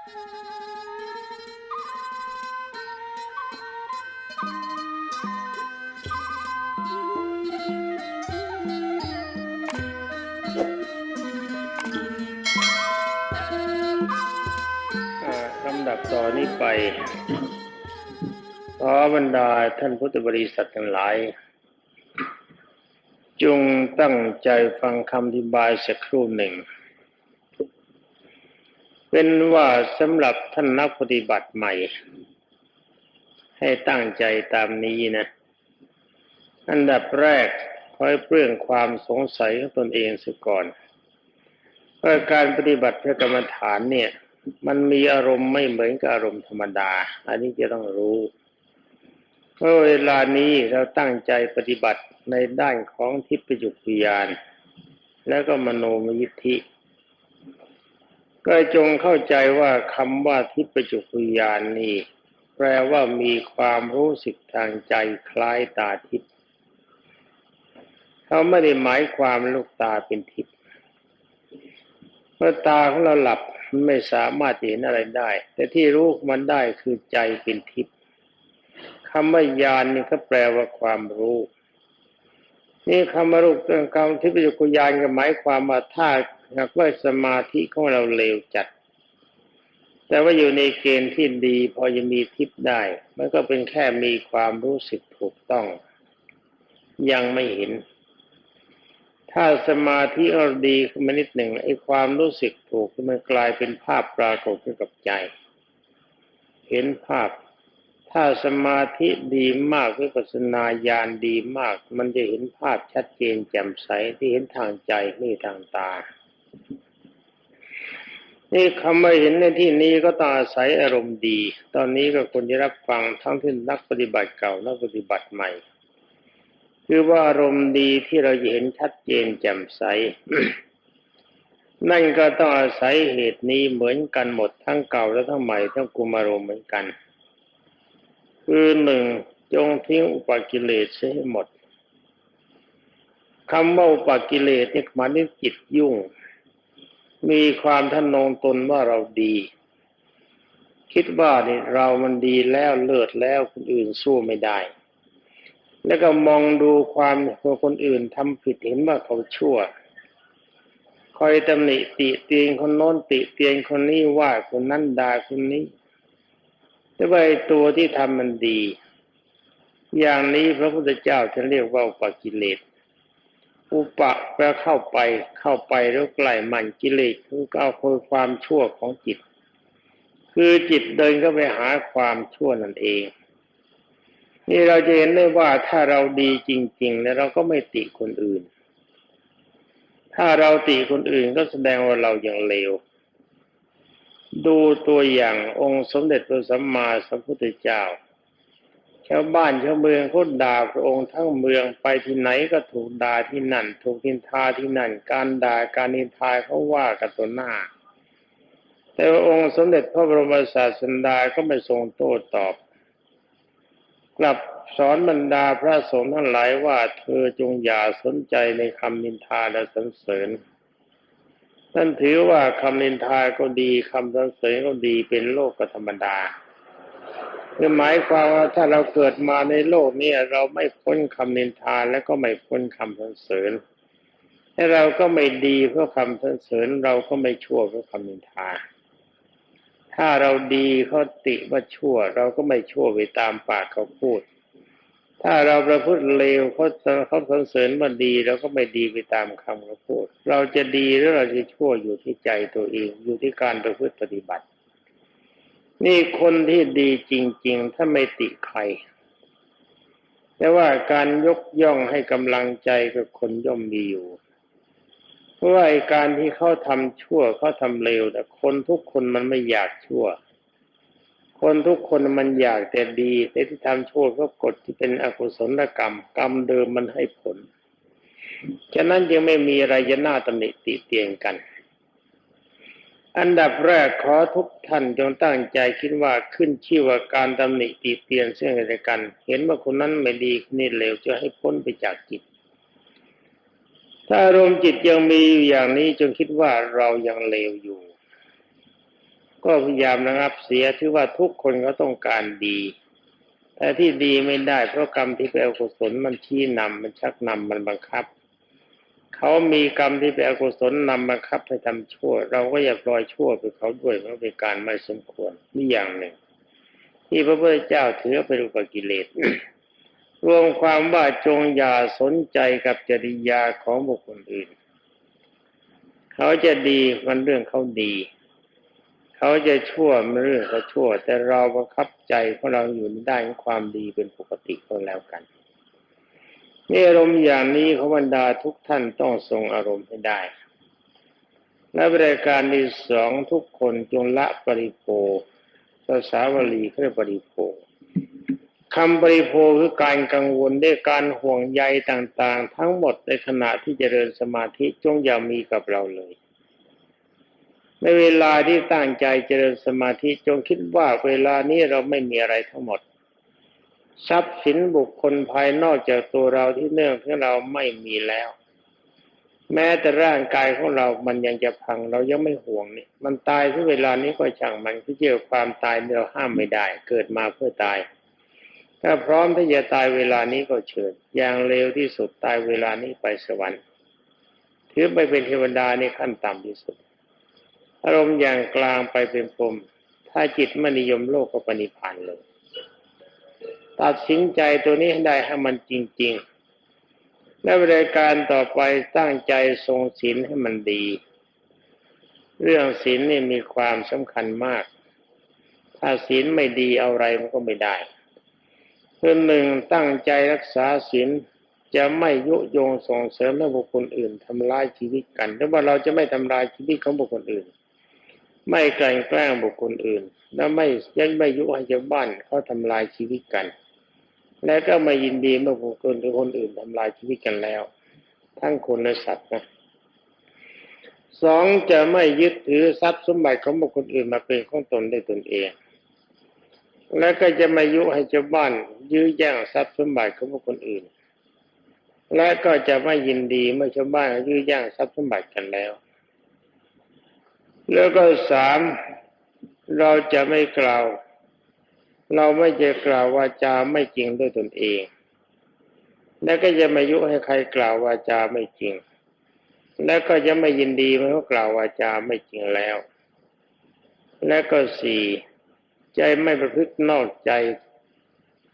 ลำดับต่อนนี้ไปขอบรรดาท่านพุทธบริษัททั้งหลาย จงตั้งใจฟังคำอธิบายสักครู่หนึ่ง เป็นว่าสำหรับท่านนักปฏิบัติใหม่ ให้ตั้งใจตามนี้นะ อันดับแรกคอยเปลื้องความสงสัยของตนเองเสียก่อนว่าการปฏิบัติพระกรรมฐานเนี่ย มันมีอารมณ์ไม่เหมือนกับอารมณ์ธรรมดา อันนี้จะต้องรู้เมื่อเวลานี้เราตั้งใจปฏิบัติในด้านของทิพยจุกวิญญาณ แล้วก็มโนมยิทธิ ก็จงเข้าใจว่าคำว่าทิพจุกวิญญาณนี่แปลว่ามีความรู้สึกทางใจคล้ายตาทิพย์เขาไม่ได้หมายความลูกตาเป็นทิพย์เมื่อตาของเราหลับไม่สามารถเห็นอะไรได้ แต่ที่รู้มันได้คือใจเป็นทิพย์คำว่าญาณนี่ก็แปลว่าความรู้ นี่คำว่ารูปเรื่องคำทิพยจุกญาณก็หมายความว่าถ้า หากว่าสมาธิของเราเลวจัด แต่ว่าอยู่ในเกณฑ์ที่ดีพอจะมีทิพย์ได้ มันก็เป็นแค่มีความรู้สึกถูกต้อง ยังไม่เห็น ถ้าสมาธิเราดีขึ้นมานิดหนึ่งไอ้ความรู้สึกถูกมันกลายเป็นภาพปรากฏขึ้นกับใจ เห็นภาพถ้าสมาธิดีมากวิปัสนาญาณดีมาก มันจะเห็นภาพชัดเจนแจ่มใสที่เห็นทางใจไม่ทางตา นี่คำว่าเห็นในที่นี้ก็ต้องอาศัยอารมณ์ดี ตอนนี้ก็ควรจะรับฟังทั้งที่นักปฏิบัติเก่านักปฏิบัติใหม่ คือว่าอารมณ์ดีที่เราเห็นชัดเจนแจ่มใส นั่นก็ต้องอาศัยเหตุนี้เหมือนกันหมดทั้งเก่าและทั้งใหม่ทั้งกุมารมเหมือนกัน คือหนึ่งจงทิ้งอุปกิเลสให้หมดคำว่าอุปกิเลสนี่หมายถึงจิตยุ่ง มีความทะนงตนว่าเราดี คิดว่านี่เรามันดีแล้วเลิศแล้วคนอื่นสู้ไม่ได้ แล้วก็มองดูความของคนอื่นทำผิดเห็นว่าเขาชั่ว คอยตำหนิติเตียงคนโน้นติเตียงคนนี้ว่าคนนั้นด่าคนนี้แต่ว่าไอ้ตัวที่ทำมันดี อย่างนี้พระพุทธเจ้าจะเรียกว่าปกิเลส อุปะแปลเข้าไป เข้าไปแล้วใกลมันกิเลสคือเอาคือความชั่วของจิต คือจิตเดินก็ไปหาความชั่วนั่นเอง นี่เราจะเห็นได้ว่าถ้าเราดีจริง ๆ แล้วเราก็ไม่ติคนอื่น ถ้าเราติคนอื่นก็แสดงว่าเรายังเลว ดูตัวอย่างองค์สมเด็จพระสัมมาสัมพุทธเจ้า ชาวบ้านชาวเมืองเขาด่าพระองค์ทั้งเมืองไปที่ไหนก็ถูกด่าที่นั่น ถูกนินทาที่นั่น การด่าการนินทาเขาว่ากันตัวหน้า แต่ว่าองค์สมเด็จพระบรมศาสดาก็ไม่ทรงโต้ตอบ กลับสอนบรรดาพระสงฆ์ทั้งหลายว่าเธอจงอย่าสนใจในคำนินทาและสรรเสริญท่นถือว่าคำนินทาก็ดีคำสรรเสริญก็ดีเป็นโลกธรรมดา คือหมายความว่าถ้าเราเกิดมาในโลกนี้เราไม่พ้นคำนินทาและก็ไม่พ้นคำสรรเสริญและเราก็ไม่ดีเพราะคำสรรเสริญเราก็ไม่ชั่วเพราะคำนินทา ถ้าเราดีเขาติว่าชั่ว เราก็ไม่ชั่วไปตามปากเขาพูด ถ้าเราประพฤติเลวเขาเขาสรรเสริญว่าดีเราก็ไม่ดีไปตามคำเขาพูด เราจะดีหรือเราจะชั่วอยู่ที่ใจตัวเองอยู่ที่การประพฤติปฏิบัติ นี่คนที่ดีจริง ๆ ถ้าไม่ติใครแต่ว่าการยกย่องให้กำลังใจกับคนย่อมมีอยู่ เพราะว่าไอการที่เขาทำชั่วเขาทำเลวแต่คนทุกคนมันไม่อยากชั่ว คนทุกคนมันอยากแต่ดีแต่ที่ทำชั่วก็กฎที่เป็นอกุศลกรรม กรรมเดิมมันให้ผล ฉะนั้นยังไม่มีอะไรจะน่าตำหนิติเตียงกัน อันดับแรกขอทุกท่านจงตั้งใจคิดว่าขึ้นชื่อว่าการตำหนิติเตียนซึ่งกันและกัน เห็นว่าคนนั้นไม่ดีคนนี้เลวจะให้พ้นไปจากจิต ถ้าอารมณ์จิตยังมีอยู่อย่างนี้จงคิดว่าเรายังเลวอยู่ ก็พยายามระงับเสียถือว่าทุกคนก็ต้องการดี แต่ที่ดีไม่ได้เพราะกรรมที่เป็นอกุศลมันชี้นำมันชักนำมันบังคับ เขามีกรรมที่เป็นอกุศลนำบังคับให้ทำชั่ว เราก็อย่าปล่อยชั่วไปเขาด้วยเพราะเป็นการไม่สมควรนี่อย่างหนึ่ง ที่พระพุทธเจ้าถือเป็นอุปกิเลสรวมความว่าจงอย่าสนใจกับจริยาของบุคคลอื่น เขาจะดีมันเรื่องเขาดี เขาจะชั่วมันเรื่องเขาชั่ว แต่เราประคับใจของเราอยู่ในด้านความดีเป็นปกติก็แล้วกัน นี่อารมณ์อย่างนี้ขบรรดาทุกท่านต้องทรงอารมณ์ให้ได้และบริการที่สองทุกคนจงละปริโภภาษาวลีเขาเรียกปริโภคำปริโภคือการกังวลด้วยการห่วงใยต่างๆ ทั้งหมดในขณะที่เจริญสมาธิจงอย่ามีกับเราเลย ในเวลาที่ตั้งใจเจริญสมาธิจงคิดว่าเวลานี้เราไม่มีอะไรทั้งหมด ทรัพย์สินบุคคลภายนอกจากตัวเราที่เนื่องที่เราไม่มีแล้ว แม้แต่ร่างกายของเรามันยังจะพังเรายังไม่ห่วงนี่มันตายที่เวลานี้ก็ช่างมันที่เจอความตายเราห้ามไม่ได้ เกิดมาเพื่อตาย ถ้าพร้อมที่จะตายเวลานี้ก็เชิญอย่างเร็วที่สุดตายเวลานี้ไปสวรรค์ถือไปเป็นเทวดาในขั้นต่ำที่สุด อารมณ์อย่างกลางไปเป็นพรมถ้าจิตไม่นิยมโลกก็ปณิพันธ์เลย ตัดสินใจตัวนี้ให้ได้ให้มันจริง ๆ และบริการต่อไปตั้งใจทรงศีลให้มันดี เรื่องศีลนี่มีความสำคัญมาก ถ้าศีลไม่ดีเอาอะไรมันก็ไม่ได้คือหนึ่งตั้งใจรักษาศีลจะไม่ยุยงส่งเสริมให้บุคคลอื่นทำลายชีวิตกันหรือว่าเราจะไม่ทำลายชีวิตของบุคคลอื่น ไม่กลั่นแกล้งบุคคลอื่น และไม่ยังไม่ยุให้ชาวบ้านเขาทำลายชีวิตกัน และก็ไม่ยินดีเมื่อบุคคลหรือคนอื่นทำลายชีวิตกันแล้ว ทั้งคนและสัตว์นะสองจะไม่ยึดถือทรัพย์สมบัติของบุคคลอื่นมาเป็นของตนได้ตนเอง และก็จะไม่ยุให้ชาวบ้านยื้อแย่งทรัพย์สมบัติของบุคคลอื่น และก็จะไม่ยินดีเมื่อชาวบ้านยื้อแย่งทรัพย์สมบัติกันแล้ว แล้วก็สามเราจะไม่กล่าว เราไม่จะกล่าววาจาไม่จริงด้วยตนเอง และก็จะไม่ยุให้ใครกล่าววาจาไม่จริง และก็จะไม่ยินดีเมื่อกล่าววาจาไม่จริงแล้ว และก็สี่ใจไม่ประพฤตินอกใจ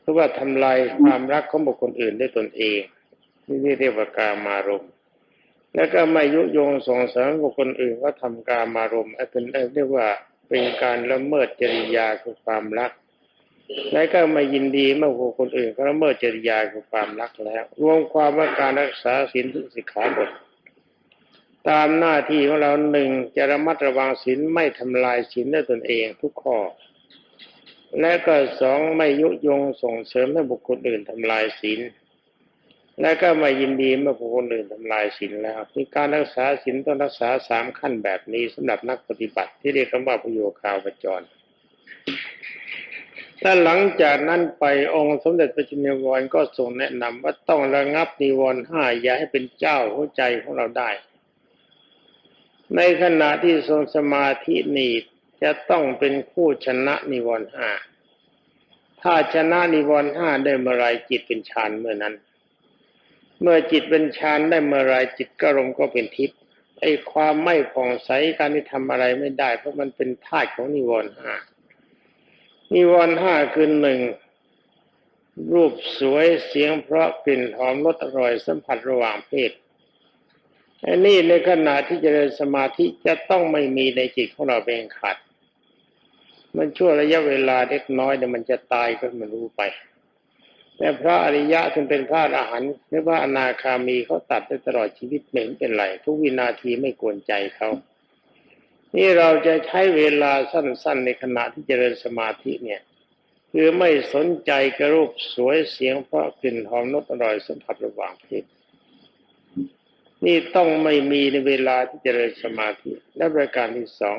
เพราะว่าทำลายความรักของบุคคลอื่นด้วยตนเองนี่เรียกว่ากามารมณ์แล้วก็ไม่ยุยงส่งเสริมบุคคลอื่นก็ทำกามารมณ์เป็นเรียกว่าเป็นการละเมิดจริยาคือความรัก และก็ม่ยินดีเมื่อบุคคลอื่นเขาละเมิดจริยาคือความรักแล้ว รวมความว่าการรักษาศีลทุกสิกขาบทตามหน้าที่ของเราหนึ่งจะระมัดระวังศีลไม่ทำลายศีลด้วยตนเองทุกข้อ และก็สองไม่ยุยงส่งเสริมให้บุคคลอื่นทำลายศีลและก็ไม่ยินดีเมื่อบุคคลอื่นทำลายศีลแล้วมีการรักษาศีลต้องรักษาสามขั้นแบบนี้สำหรับนักปฏิบัติที่เรียกว่าประโยคาวจร ถ้าหลังจากนั้นไปองค์สมเด็จพระจินวรก็ทรงแนะนำว่าต้องระงับนิวรณ์ห้าอย่าให้เป็นเจ้าหัวใจของเราได้ ในขณะที่ทรงสมาธินี้จะต้องเป็นผู้ชนะนิวรณ์ห้าถ้าชนะนิวรณ์ห้าได้เมื่อไรจิตเป็นฌานเมื่อนั้น เมื่อจิตเป็นฌานได้เมื่อไรจิตก็ลมก็เป็นทิพย์ไอ้ความไม่ผ่องใสการที่ทำอะไรไม่ได้ เพราะมันเป็นธาตุของนิวรณ์ห้า นิวรณ์ห้าคือหนึ่งรูปสวยเสียงเพราะกลิ่นหอมรสอร่อยสัมผัสระหว่างเพศอันนี้ในขณะที่จเจริญสมาธิจะต้องไม่มีในจิตของเราเป็นขาดมันชั่วระยะเวลาเล็กน้อยเดี๋ยวมันจะตายก็มันรู้ไป แต่พระอริยะถึงเป็นพระอรหันต์หรือว่าอนาคามีเขาตัดได้ตลอดชีวิตเหม็นเป็นไรทุกวินาทีไม่กวนใจเขา นี่เราจะใช้เวลาสั้น ๆ ในขณะที่เจริญสมาธิเนี่ย คือไม่สนใจกระรูปสวยเสียงเพราะกลิ่นหอมรสอร่อยสัมผัสระหว่างเพศนี่ต้องไม่มีในเวลาที่เจริญสมาธิและประการที่สอง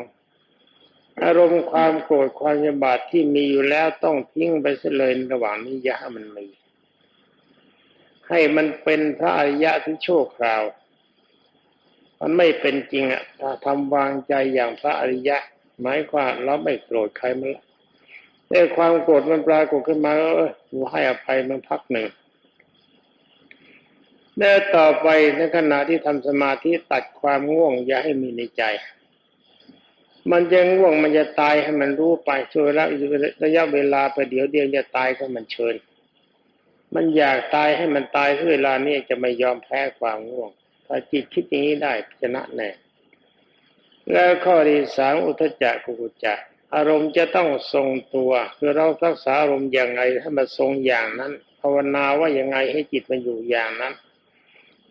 อารมณ์ความโกรธความยบาดที่มีอยู่แล้วต้องทิ้งไปเสียเลยระหว่างนี้อย่าให้มันมี ให้มันเป็นพระอริยะที่โชคคราว มันไม่เป็นจริงอะถ้าทำวางใจอย่างพระอริยะ หมายความเราไม่โกรธใครมันละแต่ความโกรธมันปรากฏขึ้นมาเออกูให้อภัยมันพักหนึ่งแล้วต่อไปในขณะที่ทำสมาธิตัดความง่วงอย่าให้มีในใจ มันจะง่วงมันจะตายให้มันรู้ไปช่วยระระยะเวลาไปเดี๋ยวเดียวจะตายก็มันเชิญ มันอยากตายให้มันตายเวลานี้จะไม่ยอมแพ้ความง่วง ถ้าจิตคิดอย่างนี้ได้ชนะแน่แล้วข้อที่สามอุทจจะกุกุจจะอารมณ์จะต้องทรงตัวคือเรารักษาอารมณ์อย่างไรให้มันทรงอย่างนั้น ภาวนาว่าอยังไงให้จิตมันอยู่อย่างนั้น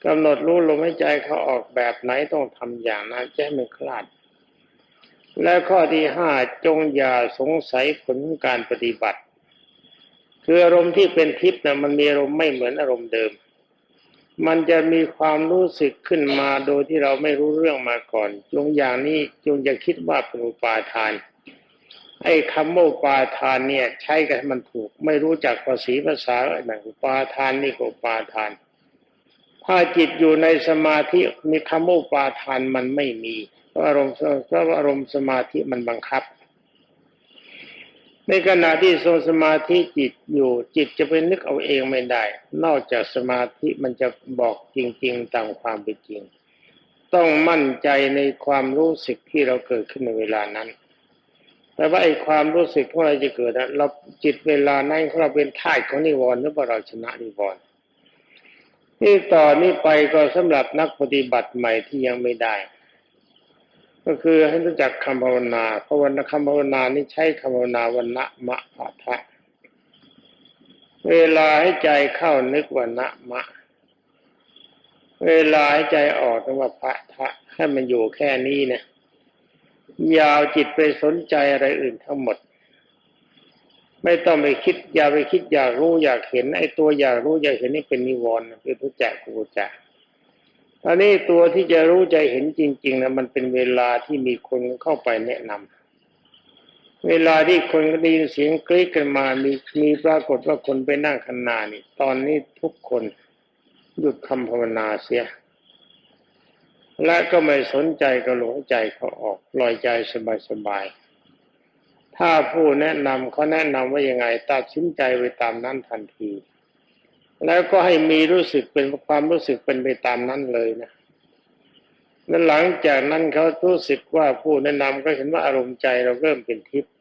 กำหนดรู้ลมหายใจเขาออกแบบไหนต้องทำอย่างนั้นจะให้มันคลาด และข้อที่ห้าจงอย่าสงสัยผลการปฏิบัติ คืออารมณ์ที่เป็นทิพย์นะมันมีอารมณ์ไม่เหมือนอารมณ์เดิม มันจะมีความรู้สึกขึ้นมาโดยที่เราไม่รู้เรื่องมาก่อน จงอย่างนี้จงอย่าคิดว่าเป็นอุปาทาน ไอ้คำว่าอุปาทานเนี่ย ใช้กันมันถูก ไม่รู้จักภาษีภาษาอะไรอุปาทานนี่ก็อุปาทาน ถ้าจิตอยู่ในสมาธิมีคำว่าอุปาทานมันไม่มีเพราะอารมณ์เพราะอารมณ์สมาธิมันบังคับ ในขณะที่ทรงสมาธิจิตอยู่จิตจะไปนึกเอาเองไม่ได้ นอกจากสมาธิมันจะบอกจริง ๆ ตามความเป็นจริง ต้องมั่นใจในความรู้สึกที่เราเกิดขึ้นในเวลานั้น แต่ว่าไอ้ความรู้สึกของเราจะเกิดนะเราจิตเวลานั้นเราเป็นท่ายของนิวรณ์หรือว่าเราชนะนิวรณ์นี่ต่อนนี้ไปก็สำหรับนักปฏิบัติใหม่ที่ยังไม่ได้ ก็คือให้รู้จักคำภาวนาเพราะวันคำภาวนานี่ใช้คำภาวนาวันนะมะพะทะเวลาให้ใจเข้านึกวันนะมะ เวลาให้ใจออกนึกว่าพะทะให้มันอยู่แค่นี้นะยาวจิตไปสนใจอะไรอื่นทั้งหมด ไม่ต้องไปคิดอย่าไปคิดอยากรู้อยากเห็นไอ้ตัวอยากรู้อยากเห็นนี่เป็นนิวรณ์คือทุจจะกุจะต อันนี้ตัวที่จะรู้ใจเห็นจริงๆนะมันเป็นเวลาที่มีคนเข้าไปแนะนำเวลาที่คนได้ยินเสียงกรี๊ดกันมา มีมีปรากฏว่าคนไปนั่งข้างหน้านี่ ตอนนี้ทุกคนหยุดคำภาวนาเสีย และก็ไม่สนใจก็หลงใจเขาออกลอยใจสบายๆถ้าผู้แนะนำเขาแนะนำว่ายังไงตัดสินใจไปตามนั้นทันที แล้วก็ให้มีรู้สึกเป็นความรู้สึกเป็นไปตามนั้นเลยนะแล้วหลังจากนั้นเขารู้สึกว่าผู้แนะนำก็เห็นว่าอารมณ์ใจเราเริ่มเป็นทิพย์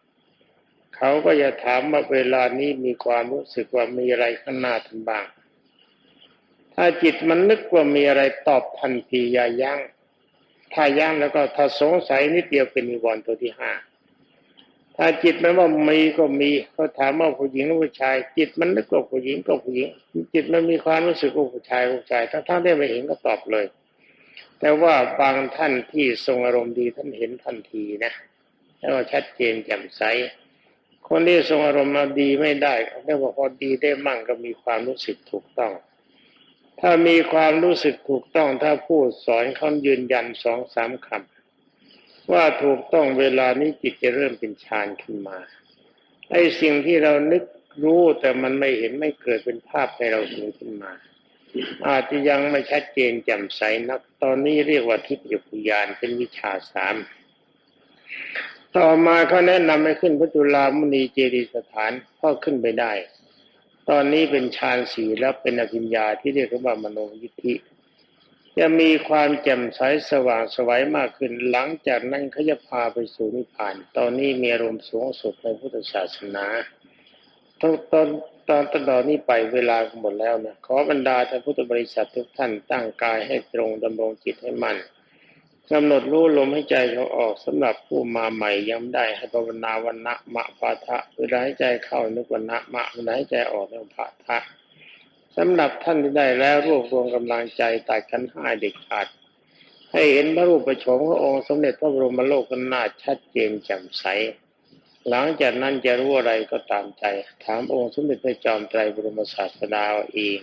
เขาก็จะถามว่าเวลานี้มีความรู้สึกว่ามีอะไรข้างหน้าทันบ้าง ถ้าจิตมันนึกว่ามีอะไรตอบทันทีอย่ายัง้งถ้ายั้งแล้วก็ถ้าสงสัยนิดเดียวเป็นนิวรณ์ตัวที่ห้า ถ้าจิตมันว่ามีก็มีเขาถามว่าผู้หญิงหรือผู้ชาย จิตมันนึกว่าผู้หญิงก็ผู้หญิง จิตมันมีความรู้สึกว่าผู้ชายผู้ชายถ้าท่านได้ไม่เห็นก็ตอบเลย แต่ว่าบางท่านที่ทรงอารมณ์ดีท่านเห็นทันทีนะแล้วชัดเจนแจ่มใสคนที่ทรงอารมณ์มาดีไม่ได้เรียกว่าพอดีได้มั่งก็มีความรู้สึกถูกต้อง ถ้ามีความรู้สึกถูกต้อง ถ้าพูดสอนเขายืนยันสองสามคำ ว่าถูกต้องเวลานี้จิตจะเริ่มเป็นฌานขึ้นมาไอ้สิ่งที่เรานึกรู้แต่มันไม่เห็นไม่เกิดเป็นภาพในเราเห็นขึ้นมา อาจจะยังไม่ชัดเจนแจ่มใสนัก ตอนนี้เรียกว่าทิพยปุยานเป็นวิชาสามต่อมาเขาแนะนำให้ขึ้นพระจุลามุนีเจดีสถานก็ขึ้นไปได้ ตอนนี้เป็นฌานสีแล้วเป็นอภิญญาที่เรียกว่า มโนยิทธิ จะมีความแจ่มใสสว่างสวัยมากขึ้น หลังจากนั้นเขาจะพาไปสู่นิพพาน ตอนนี้มีอารมณ์สูงสุดในพุทธศาสนาตอนตอนตอนตอนนี้ไปเวลาหมดแล้วนะขอบรรดาท่านพุทธบริษัททุกท่านตั้งกายให้ตรงดำรงจิตให้มั่นกำหนดรู้ลมให้ใจเขาออกสำหรับผู้มาใหม่ย้ำได้ให้ภาวนาวันนะมะปาทะเวลาให้ใจเข้านึกวันนะมะเวลาให้ใจออกนึกพะทะ สำหรับท่านที่ได้แล้วรวบรวมกำลังใจตัดขันห้าเด็ดขาด ให้เห็นพระรูปประชงพระองค์สมเด็จพระบรมโลกนาถชัดเจนแจ่มใส หลังจากนั้นจะรู้อะไรก็ตามใจ ถามองค์สมเด็จพระจอมไตรบรมศาสดาเอาเอง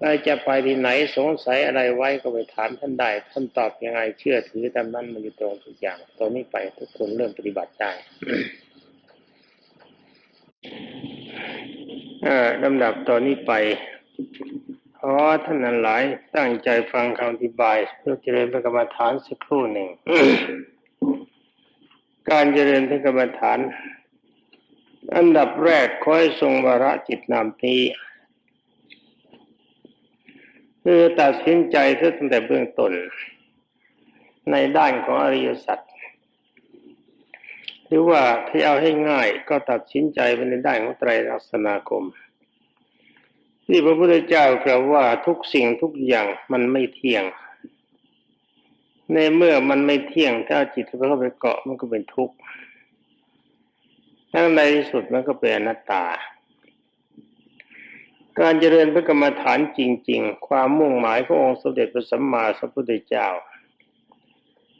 เราจะไปที่ไหนสงสัยอะไรไว้ก็ไปถามท่านได้ ท่านตอบยังไงเชื่อถือตามนั้นมันอยู่ตรงทุกอย่างตอนนี้ไปทุกคนเริ่มปฏิบัติได้อ่าลำดับตอนนี้ไป ขอท่านนั้นหลายตั้งใจฟังคำอธิบายเพื่อเจริญพระกรรมฐานสักครู่หนึ่ง การเจริญพระกรรมฐาน อันดับแรกขอให้ทรงวาระจิตนามนี้คือตัดสินใจตั้งแต่เบื้องต้น ในด้านของอริยสัจหรือว่าที่เอาให้ง่ายก็ตัดสินใจไปในด้านของไตรลักษณาคม ที่พระพุทธเจ้ากล่าวว่าทุกสิ่งทุกอย่างมันไม่เที่ยง ในเมื่อมันไม่เที่ยงถ้าจิตเข้าไปเกาะมันก็เป็นทุกข์ทั้งในที่สุดมันก็เป็นอนัตตา การเจริญพระกรรมฐานจริง ๆ ความมุ่งหมายขององค์สมเด็จพระสัมมาสัมพุทธเจ้า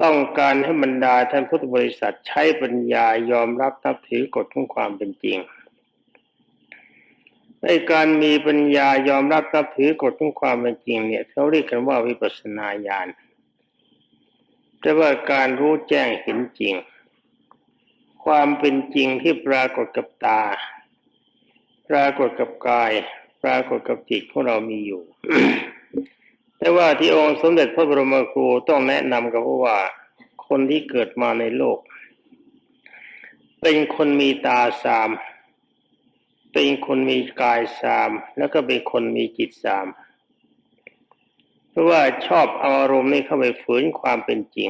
ต้องการให้บรรดาท่านพุทธบริษัทใช้ปัญญายอมรับนับถือกฎของความเป็นจริง ในการมีปัญญายอมรับนับถือกฎของความเป็นจริงเนี่ยเขาเรียกกันว่าวิปัสสนาญาณแต่ว่าการรู้แจ้งเห็นจริง ความเป็นจริงที่ปรากฏกับตา ปรากฏกับกาย ปรากฏกับจิตของเรามีอยู่ แต่ว่าที่องค์สมเด็จพระบรมครูต้องแนะนำกับว่าคนที่เกิดมาในโลก เป็นคนมีตาสาม เป็นคนมีกายสามแล้วก็เป็นคนมีจิตสาม เพราะว่าชอบเอาอารมณ์นี้เข้าไปฝืนความเป็นจริง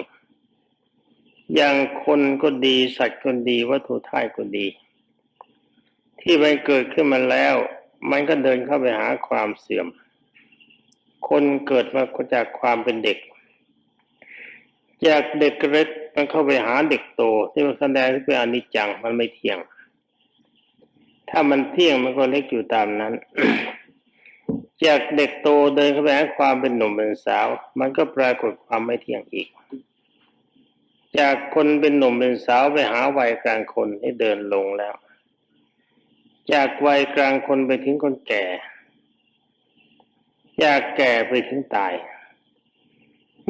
อย่างคนก็ดีสัตว์ก็ดีวัตถุท่ายก็ดี ที่มันเกิดขึ้นมาแล้ว มันก็เดินเข้าไปหาความเสื่อม คนเกิดมาจากความเป็นเด็ก จากเด็กเล็กมันเข้าไปหาเด็กโต ที่มันแสดงที่เป็นอนิจจังมันไม่เที่ยง ถ้ามันเที่ยงมันก็เล็กอยู่ตามนั้น จากเด็กโตเดินเข้าไปหาความเป็นหนุ่มเป็นสาว มันก็ปรากฏความไม่เที่ยงอีก จากคนเป็นหนุ่มเป็นสาวไปหาวัยกลางคนให้เดินลงแล้ว จากวัยกลางคนไปถึงคนแก่อยากแก่ไปถึงตาย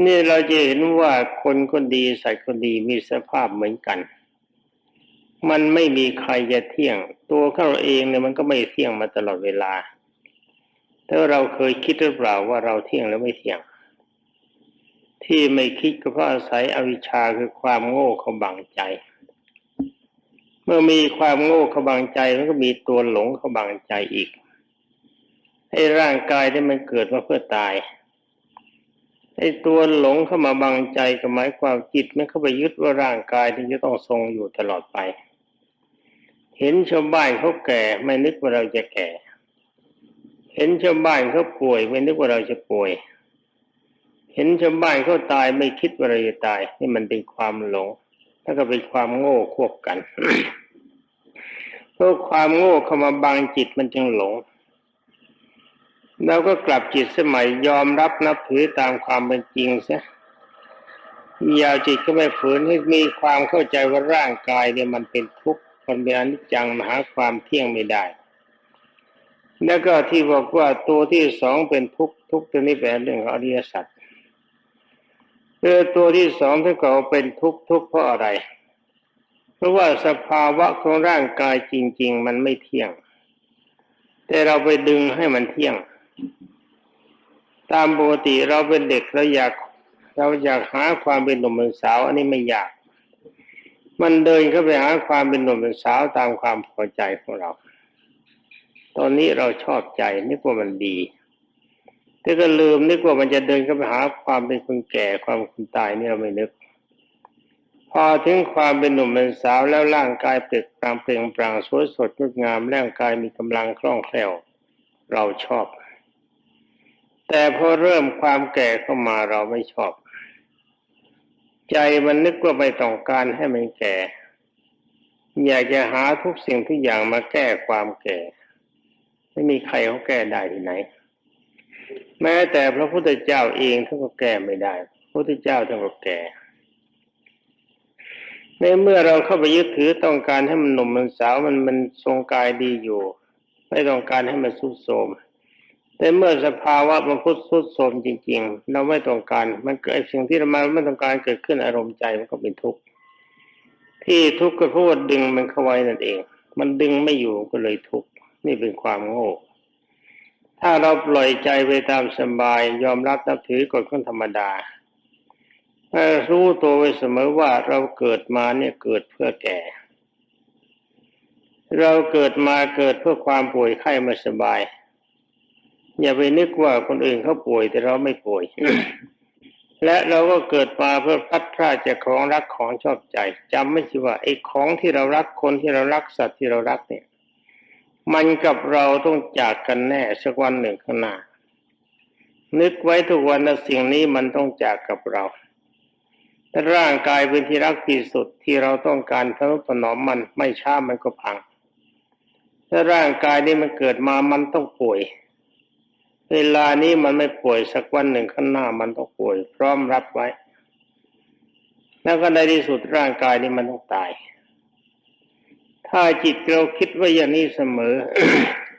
นี่เราจะเห็นว่าคนคนดีสัตว์คนดีมีสภาพเหมือนกัน มันไม่มีใครจะเที่ยง ตัวเขาเองเนี่ยมันก็ไม่เที่ยงมาตลอดเวลาแต่เราเคยคิดหรือเปล่าว่าเราเที่ยงแล้วไม่เที่ยง ที่ไม่คิดก็เพราะอาศัยอวิชชาคือความโง่เขาบังใจ เมื่อมีความโง่เขาบังใจมันก็มีตัวหลงเขาบังใจอีกไอ้ร่างกายที่มันเกิดมาเพื่อตายไอ้ตัวหลงเข้ามาบังใจก็หมายความจิตมันเข้าไปยึดว่าร่างกายที่จะต้องทรงอยู่ตลอดไป เห็นชาวบ้านเขาแก่ ไม่นึกว่าเราจะแก่ เห็นชาวบ้านเขาป่วย ไม่นึกว่าเราจะป่วย เห็นชาวบ้านเขาตายไม่คิดว่าเราจะตาย นี่มันเป็นความหลงแล้วก็เป็นความโง่ควบกันเพราะความโง่เข้ามาบังจิตมันจึงหลงเราก็กลับจิตสมัยยอมรับนับถือตามความเป็นจริงซะยาวจิตก็ไม่ฝืนให้มีความเข้าใจว่าร่างกายเนี่ยมันเป็นทุกข์ มันเป็นอนิจจังมหาความเที่ยงไม่ได้ แล้วก็ที่บอกว่าตัวที่สองเป็นทุกข์ทุกข์ตัวนี้เป็นเรื่องของอริยสัจเออตัวที่สองที่เขาเป็นทุกข์ทุกข์เพราะอะไร เพราะว่าสภาวะของร่างกายจริง ๆ มันไม่เที่ยง แต่เราไปดึงให้มันเที่ยง ตามปกติเราเป็นเด็กเราอยากเราอยากหาความเป็นหนุ่มเป็นสาว อันนี้ไม่อยาก มันเดินเข้าไปหาความเป็นหนุ่มเป็นสาวตามความพอใจของเรา ตอนนี้เราชอบใจนึกว่ามันดี แต่ก็ลืมนึกว่ามันจะเดินเข้าไปหาความเป็นคนแก่ความคนตายเนี่ยไม่นึก พอถึงความเป็นหนุ่มเป็นสาวแล้วร่างกายเปล่งปลั่งเปล่งปลั่งสวยสดงดงามร่างกายมีกำลังคล่องแคล่ว เราชอบ แต่พอเริ่มความแก่เข้ามาเราไม่ชอบ ใจมันนึกว่าไม่ต้องการให้มันแก่ อยากจะหาทุกสิ่งทุกอย่างมาแก้ความแก่ ไม่มีใครเขาแก้ได้ที่ไหน แม้แต่พระพุทธเจ้าเองท่านก็แก้ไม่ได้ พระพุทธเจ้าท่านก็แก่ในเมื่อเราเข้าไปยึดถือต้องการให้มันหนุ่มมันสาวมันมันทรงกายดีอยู่ ไม่ต้องการให้มันสุดโทม แต่เมื่อสภาวะมันพุทธสุดโทมจริง ๆ เราไม่ต้องการ มันเกิดสิ่งที่เราไม่ต้องการเกิดขึ้นอารมณ์ใจมันก็เป็นทุกข์ที่ทุกข์ก็เพราะว่าดึงมันเข้าไว้นั่นเอง มันดึงไม่อยู่ก็เลยทุกข์นี่เป็นความโง่ถ้าเราปล่อยใจไปตามสบายยอมรับนับถือกฎของธรรมดาให้รู้ตัวไว้เสมอว่าเราเกิดมาเนี่ยเกิดเพื่อแก่ เราเกิดมาเกิดเพื่อความป่วยไข้ไม่สบาย อย่าไปนึกว่าคนอื่นเขาป่วยแต่เราไม่ป่วย และเราก็เกิดมาเพื่อพัดพลาดจากของรักของชอบใจจำไม่ใช่ว่าไอ้ของที่เรารักคนที่เรารักสัตว์ที่เรารักเนี่ย มันกับเราต้องจากกันแน่สักวันหนึ่งข้างหน้านึกไว้ทุกวันนะสิ่งนี้มันต้องจากกับเราถ้าร่างกายเป็นที่รักที่สุดที่เราต้องการทนุถนอมมันไม่ช้ามันก็พัง ถ้าร่างกายนี้มันเกิดมามันต้องป่วย เวลานี้มันไม่ป่วยสักวันหนึ่งข้างหน้ามันต้องป่วย พร้อมรับไว้ แล้วก็ในที่สุดร่างกายนี้มันต้องตาย ถ้าจิตเราคิดว่าอย่างนี้เสมอ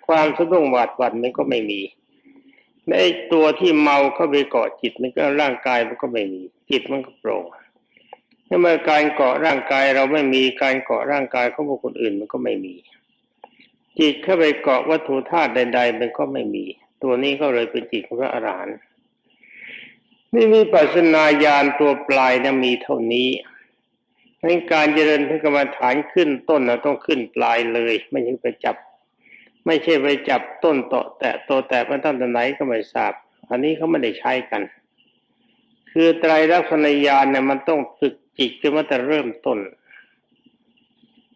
ความสะดุ้งหวาดหวั่นมันก็ไม่มีในตัวที่เมาเข้าไปเกาะจิตมันก็ร่างกายมันก็ไม่มี จิตมันก็โปร่งถ้าเมื่อการเกาะร่างกายเราไม่มีการเกาะร่างกายของบุคคลอื่นมันก็ไม่มี จิตเข้าไปเกาะวัตถุธาตุใด ๆ มันก็ไม่มี ตัวนี้ก็เลยเป็นจิตของพระอรหันต์นี่มีปัสนาญาณตัวปลายนะมีเท่านี้ในการเจริญพระกรรมฐานขึ้นต้นเราต้องขึ้นปลายเลย ไม่ใช่ไปจับ ไม่ใช่ไปจับต้นต่อแตะตัวแตะมันตั้งแต่ไหนก็ไม่ทราบ อันนี้เขาไม่ได้ใช้กัน คือไตรลักษณญาณเนี่ยมันต้องฝึกจิตขึ้นมาแต่เริ่มต้น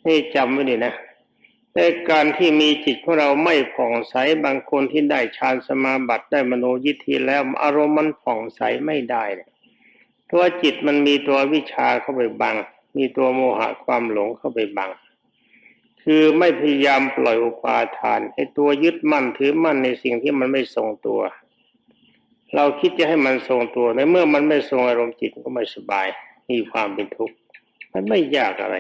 นี่จำไว้ดีนะ แต่การที่มีจิตของเราไม่ผ่องใสบางคนที่ได้ฌานสมาบัติได้มโนยิทธิแล้วอารมณ์มันผ่องใสไม่ได้เนี่ยเพราะว่าจิตมันมีตัววิชาเข้าไปบัง มีตัวโมหะความหลงเข้าไปบัง คือไม่พยายามปล่อยอุปาทานไอ้ตัวยึดมั่นถือมั่นในสิ่งที่มันไม่ทรงตัว เราคิดจะให้มันทรงตัวในเมื่อมันไม่ทรงอารมณ์จิตก็ไม่สบาย มีความเป็นทุกข์มันไม่ยากอะไร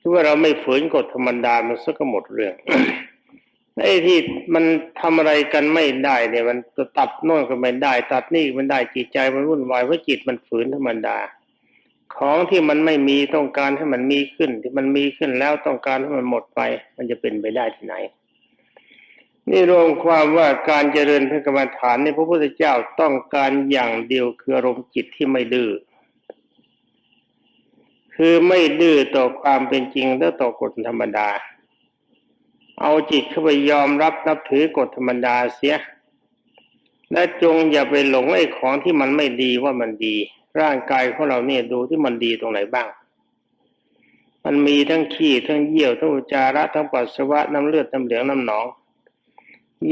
ถ้าว่าเราไม่ฝืนกฎธรรมดามันสักหมดเรื่องไอ้ที่มันทำอะไรกันไม่ได้เนี่ยมันตัดโน่นก็ไม่ได้ ตัดนี่มันได้จิตใจมันวุ่นวายเพราะจิตมันฝืนธรรมดา ของที่มันไม่มีต้องการให้มันมีขึ้น ที่มันมีขึ้นแล้วต้องการให้มันหมดไป มันจะเป็นไปได้ที่ไหน นี่รวมความว่าการเจริญพระกรรมฐานในพระพุทธเจ้าต้องการอย่างเดียวคืออารมณ์จิตที่ไม่ดื้อ คือไม่ดื้อต่อความเป็นจริงและต่อกฎธรรมดา เอาจิตเข้าไปยอมรับนับถือกฎธรรมดาเสีย และจงอย่าไปหลงไอ้ของที่มันไม่ดีว่ามันดี ร่างกายของเราเนี่ยดูที่มันดีตรงไหนบ้าง มันมีทั้งขี้ทั้งเยี่ยวทั้งอุจจาระทั้งปัสสาวะน้ำเลือดน้ำเหลืองน้ำหนอง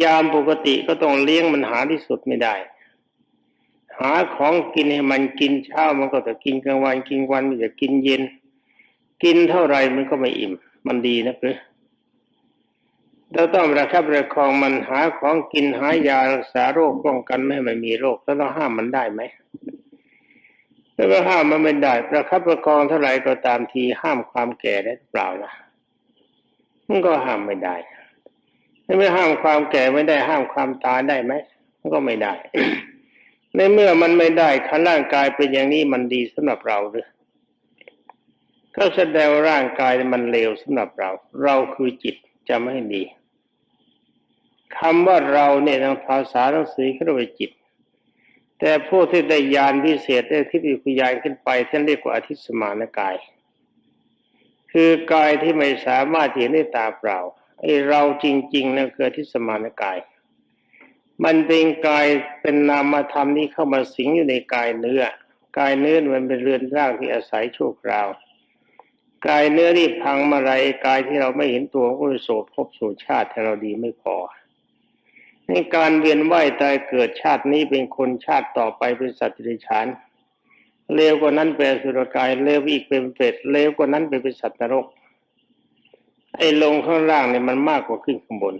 ยามปกติก็ต้องเลี้ยงมันหาที่สุดไม่ได้ หาของกินให้มันกินเช้ามันก็จะกินกลางวันกินวันมันจะกินเย็น กินเท่าไรมันก็ไม่อิ่ม มันดีนะเพื่อเราต้องระคับประคองมันหาของกินหายารักษาโรคป้องกันไม่ให้มันมีโรคแล้วเราห้ามมันได้ไหมถ้ว่าห้ามมันไม่ได้ประคับประคองเท่าไรก็ตามทีห้ามความแก่ได้เปล่าล่ะมันก็ห้ามไม่ได้ถ้าไม่ห้ามความแก่ไม่ได้ห้ามความตายได้ไหมมันก็ไม่ได้ ในเมื่อมันไม่ได้ขันร่างกายเป็นอย่างนี้มันดีสำหรับเราหรือก็แสดงร่างกายมันเลวสำหรับเรา เราคือจิตจะไม่ดีคำว่าเราเนี่ยทางภาษาหนังสือเขาเรียกว่าจิต แต่ผู้ที่ได้ญาณพิเศษได้ทิพย์วิญญาณขึ้นไปท่านเรียกว่าอธิสมานกาย คือกายที่ไม่สามารถเห็นได้ตาเปล่าไอ้เราจริงๆนั่นคืออธิสมานกาย มันเป็นกายเป็นนามธรรมที่เข้ามาสิงอยู่ในกายเนื้อ กายเนื้อมันเป็นเรือนร่างที่อาศัยชั่วคราว กายเนื้อที่พังมาไรกายที่เราไม่เห็นตัวก็โสดพบสู่ชาติให้เราดีไม่พอในการเวียนว่ายตายเกิดชาตินี้เป็นคนชาติต่อไปเป็นสัตว์ดิฉานเลวกว่านั้นเป็นสุรกายเลวอีกเป็นเป็ดเลวกว่านั้นเป็นสัตว์นรก ไอ้ลงข้างล่างเนี่ยมันมากกว่าขึ้นข้างบน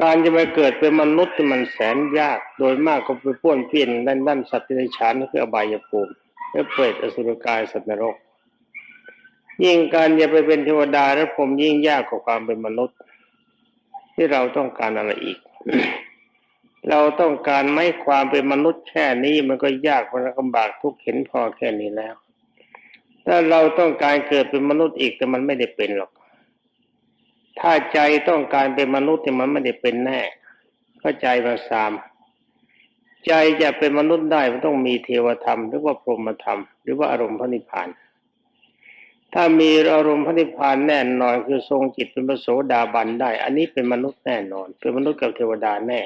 การจะมาเกิดเป็นมนุษย์ที่มันแสนยาก โดยมากก็ไปป้วนเปี้ยนด้านด้านสัตว์ดิฉานคืออบายภูมิและเปรตอสุรกายสัตว์นรก ยิ่งการจะไปเป็นเทวดาและผมยิ่งยากกว่าความเป็นมนุษย์ ที่เราต้องการอะไรอีก เราต้องการไม่ความเป็นมนุษย์แค่นี้มันก็ยากมันลำบากทุกข์เห็นพอแค่นี้แล้ว ถ้าเราต้องการเกิดเป็นมนุษย์อีกแต่มันไม่ได้เป็นหรอก ถ้าใจต้องการเป็นมนุษย์แต่มันไม่ได้เป็นแน่ก็ใจมันสาม ใจจะเป็นมนุษย์ได้มันต้องมีเทวธรรม หรือว่าพรหมธรรม หรือว่าอารมณ์พระนิพพาน ถ้ามีอารมณ์พระนิพพานแน่นอนคือทรงจิตเป็นพระโสดาบันได้ อันนี้เป็นมนุษย์แน่นอน เป็นมนุษย์กับเทวดาแน่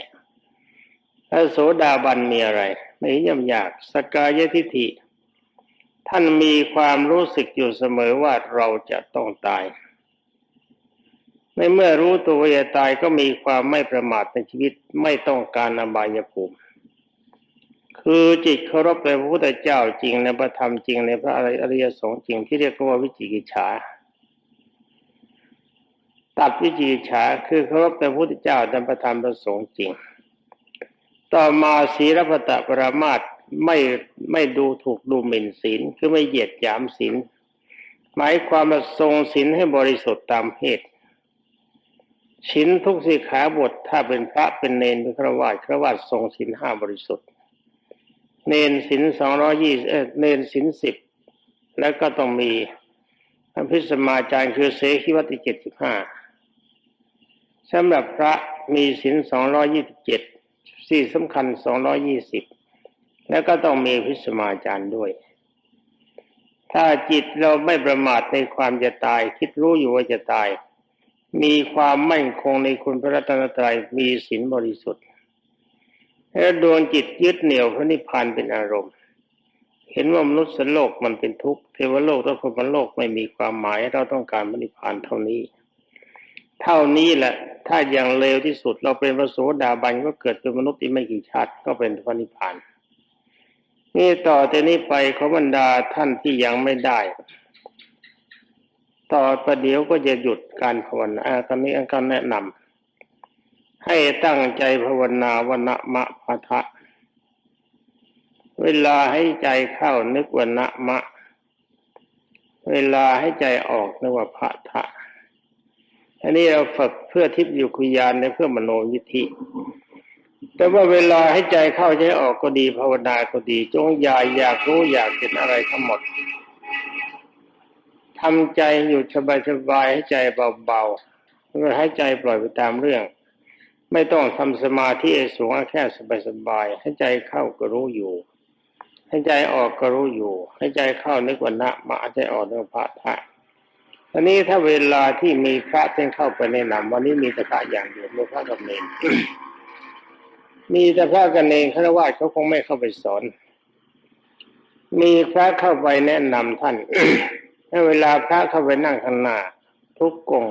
ถ้าโสดาบันมีอะไร ไม่ย่ำยากสกายทิฏฐิท่านมีความรู้สึกอยู่เสมอว่าเราจะต้องตาย ในเมื่อรู้ตัวว่าจะตายก็มีความไม่ประมาทในชีวิตไม่ต้องการอบายภูมิ คือจิตเคารพในพระพุทธเจ้าจริงในพระธรรมจริงในพระอริยสงฆ์จริงที่เรียกว่าวิจิกิจฉาตัดวิจิกิจฉาคือเคารพในพระพุทธเจ้าในพระธรรมพระสงฆ์จริง ต่อมาศีลปตะปรามาตไม่ไม่ดูถูกดูหมิ่นศีลคือไม่เหยียดหยามศีลหมายความว่าทรงศีลให้บริสุทธิ์ตามเพศ ศีลทุกสิขาบทถ้าเป็นพระเป็นเนนเป็นฆราวาสฆราวาสทรงศีลห้าบริสุทธิ์ เนนศีลสองร้อยี่เออเนนศีลสิบแล้วก็ต้องมีอภิสมาจารย์คือเสขีวัติเจ็ดสิบห้าสำหรับพระมีศีลสองร้อยี่สิบเจ็ดสี่สำคัญสองร้อยี่สิบแล้วก็ต้องมีพิสมาจารย์ด้วย ถ้าจิตเราไม่ประมาทในความจะตาย คิดรู้อยู่ว่าจะตาย มีความมั่นคงในคุณพระรัตนตรัยมีศีลบริสุทธิ์และดวงจิตยึดเหนี่ยวพระนิพพานเป็นอารมณ์ เห็นว่ามนุษย์โลกมันเป็นทุกข์เทวโลกและพรหมโลกไม่มีความหมายเราต้องการพระนิพพานเท่านี้ เท่านี้แหละ ถ้าอย่างเลวที่สุดเราเป็นพระโสดาบันก็เกิดเป็นมนุษย์ที่ไม่กี่ชาติก็เป็นพระนิพพานนี่ต่อแต่นี้ไปขบรรดาท่านที่ยังไม่ได้ ต่อประเดี๋ยวก็จะหยุดการภาวนาตอนนี้อันการแนะนำให้ตั้งใจภาวนาวันะมะพะทะ เวลาให้ใจเข้านึกวันะมะ เวลาให้ใจออกนึกว่าพะทะอันนี้เราฝึกเพื่อทิพยุคุยานในเพื่อมโนยิธิแต่ว่าเวลาให้ใจเข้าใจออกก็ดีภาวนาก็ดี จงอย่าอยากรู้อยากเห็นอะไรทั้งหมด ทำใจอยู่สบายๆให้ใจเบาๆแล้วให้ใจปล่อยไปตามเรื่อง ไม่ต้องทำสมาธิสูงแค่สบายๆให้ใจเข้าก็รู้อยู่ ให้ใจออกก็รู้อยู่ ให้ใจเข้านึกว่านะมาใจออกนึกพระทะอันนี้ถ้าเวลาที่มีพระเท่านเข้าไปแนะนำวันนี้มีแต่พระอย่างเดียวม่พระกับเนรมีแต่พระกันเองคารวะเขาคงไม่เข้าไปสอน มีพระเข้าไปแนะนำท่าน ให้เวลาพระเข้าไปนั่งข้างหน้าทุกกง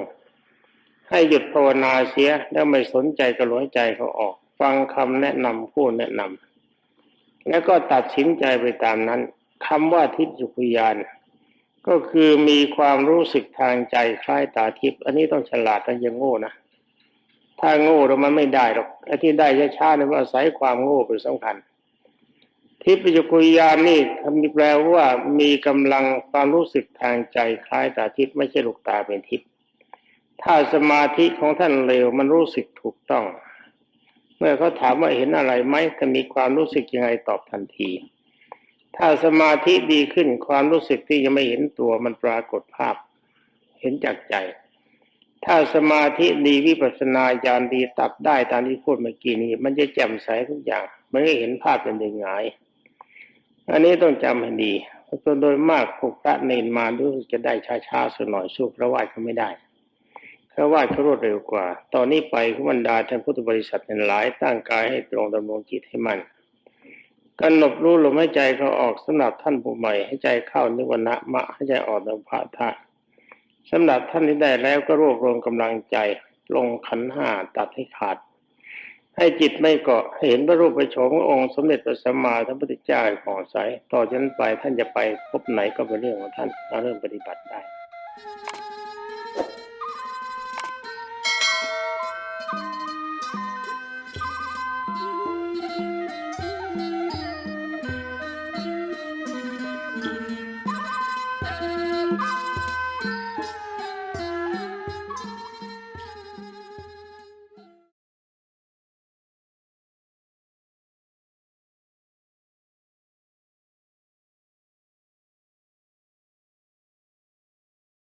ให้หยุดภาวนาเสียแล้วไม่สนใจกระหลวยใจเขาออก ฟังคำแนะนำผู้แนะนำแล้วก็ตัดสินใจไปตามนั้นคำว่าทิพยุคุยานก็คือมีความรู้สึกทางใจคล้ายตาทิพย์อันนี้ต้องฉลาดนะอยังโง่นะถ้าโง่แล้วมันไม่ได้หรอกไอ้ที่ได้ช้าๆเนี่ยว่าอาศัยความโง่เป็นสำคัญ ทิพยคุยานี่มีแปลว่ามีกำลังความรู้สึกทางใจคล้ายตาทิพย์ไม่ใช่ลูกตาเป็นทิพย์ถ้าสมาธิของท่านเร็วมันรู้สึกถูกต้อง เมื่อเขาถามว่าเห็นอะไรไหมถ้ามีความรู้สึกยังไงตอบทันที ถ้าสมาธิดีขึ้นความรู้สึกที่ยังไม่เห็นตัวมันปรากฏภาพ เห็นจากใจ ถ้าสมาธิดีวิปัสสนาญาณดีตัดได้ตามที่พูดเมื่อกี้นี้ มันจะแจ่มใสทุกอย่าง มันไม่เห็นภาพเป็นยังไง อันนี้ต้องจำให้ดีเพราะโดยมากพวกพระเนนมาดูจะได้ช้าๆสักหน่อยสู้พระว่าดเขาไม่ได้พระว่าดเขารวดเร็วกว่า ตอนนี้ไปขบรรดาท่านพุทธบริษัทเป็นหลายตั้งกายให้ตรงดำรงจิตให้มันกำหนดรู้ลมหายใจเขาออกสำหรับท่านผู้ใหม่ให้ใจเข้านิวนะมะให้ใจออกนภาธาสำหรับท่านที่ได้แล้วก็รวบรวมกำลังใจลงขันห้าตัดให้ขาด ให้จิตไม่เกาะเห็นพระรูปพระโฉมของค์สมเด็จพระสัมมาสัมพุทธเจ้าผ่องใสต่อจากนั้นไปท่านจะไปพบไหนก็เป็นเรื่องของท่านเราเริ่มปฏิบัติได้